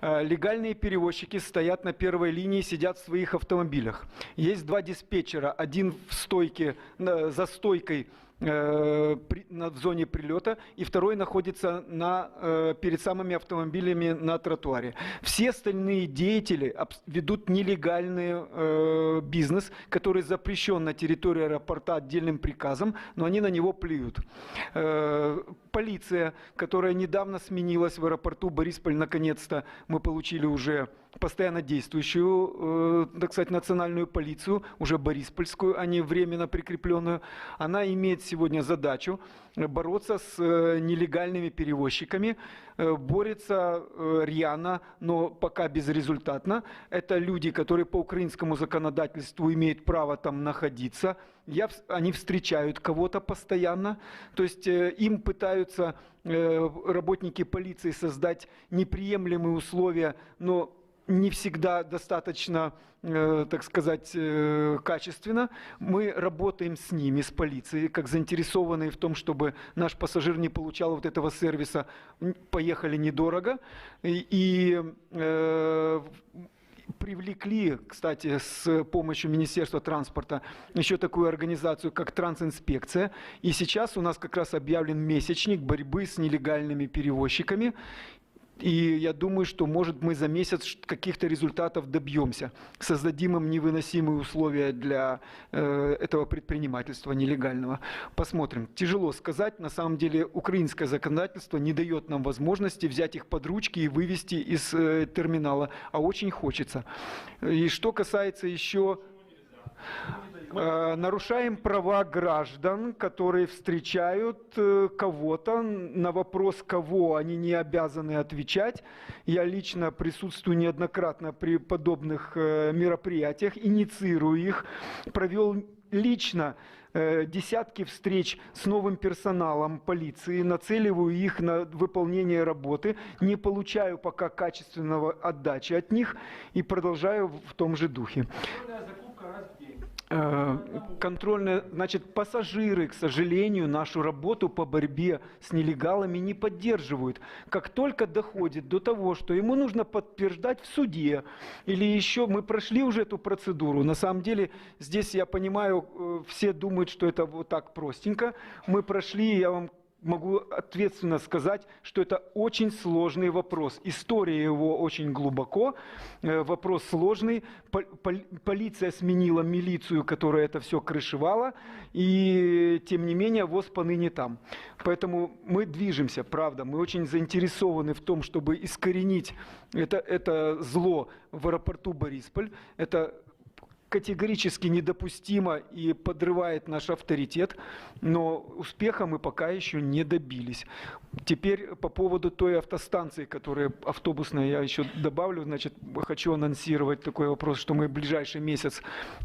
Э, Легальные перевозчики стоят на первой линии, сидят в своих автомобилях. Есть два диспетчера, один в стойке, за стойкой при- на, в зоне прилета, и второй находится на, э, перед самыми автомобилями на тротуаре. Все остальные деятели ведут нелегальный э, бизнес, который запрещен на территории аэропорта отдельным приказом, но они на него плюют. Э, полиция, которая недавно сменилась в аэропорту Борисполь, наконец-то мы получили уже постоянно действующую, э, так сказать, национальную полицию, уже Бориспольскую, а не временно прикрепленную. Она имеет сегодня задачу э, бороться с э, нелегальными перевозчиками, борется рьяно, но пока безрезультатно. Это люди, которые по украинскому законодательству имеют право там находиться. Я, они встречают кого-то постоянно, то есть им пытаются работники полиции создать неприемлемые условия, но не всегда достаточно, э, так сказать, э, качественно. Мы работаем с ними, с полицией, как заинтересованные в том, чтобы наш пассажир не получал вот этого сервиса. Поехали недорого. И, э, привлекли, кстати, с помощью Министерства транспорта еще такую организацию, как Трансинспекция. И сейчас у нас как раз объявлен месячник борьбы с нелегальными перевозчиками. И я думаю, что, может, мы за месяц каких-то результатов добьемся. Создадим им невыносимые условия для э, этого предпринимательства нелегального. Посмотрим. Тяжело сказать. На самом деле, украинское законодательство не дает нам возможности взять их под ручки и вывести из э, терминала. А очень хочется. И что касается еще... Э, Нарушаем права граждан, которые встречают э, кого-то. На вопрос, кого они не обязаны отвечать. Я лично присутствую неоднократно при подобных э, мероприятиях, инициирую их, провел лично э, десятки встреч с новым персоналом полиции, нацеливаю их на выполнение работы, не получаю пока качественного отдачи от них и продолжаю в том же духе. Э, Контрольная, значит, пассажиры, к сожалению, нашу работу по борьбе с нелегалами не поддерживают. Как только доходит до того, что ему нужно подтверждать в суде, или еще мы прошли уже эту процедуру, на самом деле здесь, я понимаю, э, все думают, что это вот так простенько. Мы прошли, я вам могу ответственно сказать, что это очень сложный вопрос. История его очень глубоко, э, вопрос сложный. Пол- пол- Полиция сменила милицию, которая это все крышевала, и тем не менее ВОЗ поныне там. Поэтому мы движемся, правда, мы очень заинтересованы в том, чтобы искоренить это, это зло в аэропорту Борисполь. Это категорически недопустимо и подрывает наш авторитет, но успеха мы пока еще не добились. Теперь по поводу той автостанции, которая автобусная, я еще добавлю, значит, хочу анонсировать такой вопрос, что мы в ближайший месяц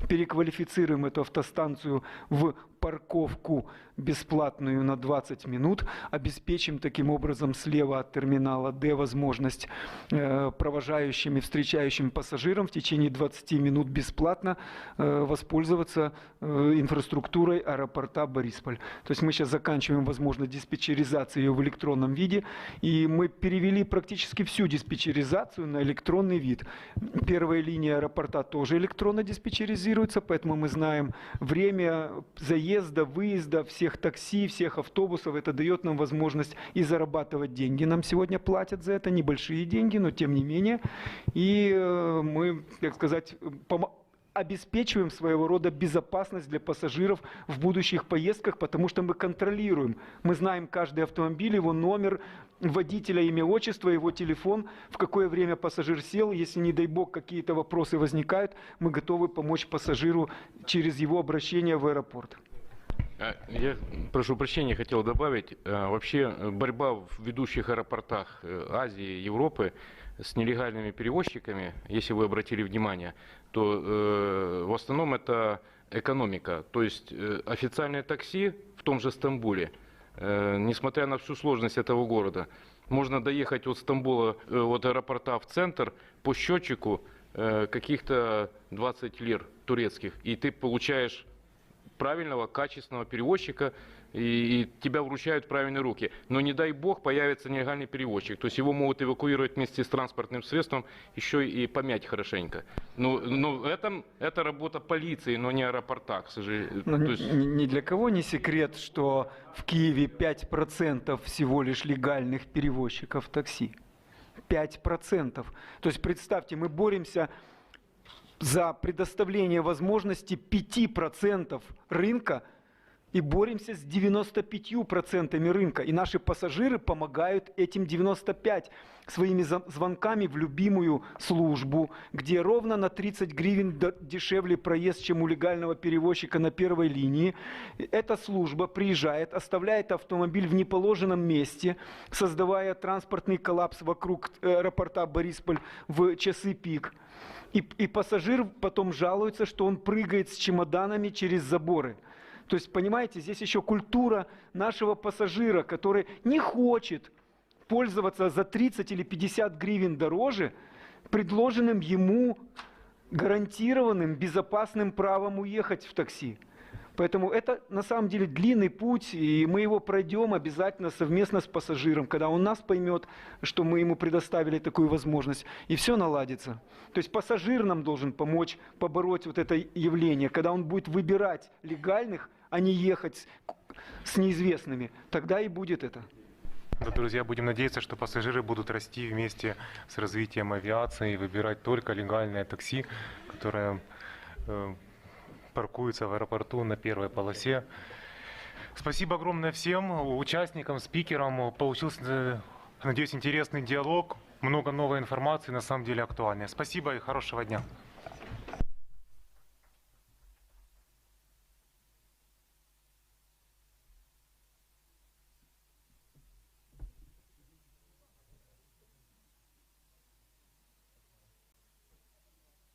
переквалифицируем эту автостанцию в парковку бесплатную на 20 минут, обеспечим таким образом слева от терминала Д возможность э, провожающим и встречающим пассажирам в течение 20 минут бесплатно э, воспользоваться э, инфраструктурой аэропорта Борисполь. То есть мы сейчас заканчиваем возможность диспетчеризации ее в электронном виде, и мы перевели практически всю диспетчеризацию на электронный вид. Первая линия аэропорта тоже электронно диспетчеризируется, поэтому мы знаем время заезда, выезда всех такси, всех автобусов. Это дает нам возможность и зарабатывать деньги. Нам сегодня платят за это небольшие деньги, но тем не менее. И э, мы, так сказать, помо- обеспечиваем своего рода безопасность для пассажиров в будущих поездках, потому что мы контролируем. Мы знаем каждый автомобиль, его номер, водителя, имя, отчество, его телефон, в какое время пассажир сел. Если, не дай бог, какие-то вопросы возникают, мы готовы помочь пассажиру через его обращение в аэропорт. А, Я прошу прощения, хотел добавить. А, Вообще э, борьба в ведущих аэропортах э, Азии, Европы с нелегальными перевозчиками, если вы обратили внимание, то э, в основном это экономика. То есть э, официальное такси в том же Стамбуле, э, несмотря на всю сложность этого города, можно доехать от Стамбула, э, от аэропорта в центр по счетчику э, каких-то 20 лир турецких, и ты получаешь правильного, качественного перевозчика и, и тебя вручают в правильные руки. Но не дай бог появится нелегальный перевозчик. То есть его могут эвакуировать вместе с транспортным средством, еще и помять хорошенько. Ну, ну это, это работа полиции, но не аэропорта, к сожалению. Ну, есть- ни для кого не секрет, что в Киеве 5% всего лишь легальных перевозчиков такси. 5%. То есть представьте, мы боремся за предоставление возможности 5% рынка и боремся с 95% рынка. И наши пассажиры помогают этим 95 своими за- звонками в любимую службу, где ровно на 30 гривен дешевле проезд, чем у легального перевозчика на первой линии. Эта служба приезжает, оставляет автомобиль в неположенном месте, создавая транспортный коллапс вокруг э, аэропорта Борисполь в часы пик. И, и пассажир потом жалуется, что он прыгает с чемоданами через заборы. То есть, понимаете, здесь еще культура нашего пассажира, который не хочет пользоваться за 30 или 50 гривен дороже предложенным ему гарантированным безопасным правом уехать в такси. Поэтому это на самом деле длинный путь, и мы его пройдем обязательно совместно с пассажиром, когда он нас поймет, что мы ему предоставили такую возможность, и все наладится. То есть пассажир нам должен помочь побороть вот это явление, когда он будет выбирать легальных, а не ехать с- неизвестными, тогда и будет это. Да, друзья, будем надеяться, что пассажиры будут расти вместе с развитием авиации и выбирать только легальное такси, которое паркуется в аэропорту на первой полосе. Спасибо огромное всем участникам, спикерам. Получился, надеюсь, интересный диалог, много новой информации, на самом деле актуальной. Спасибо и хорошего дня.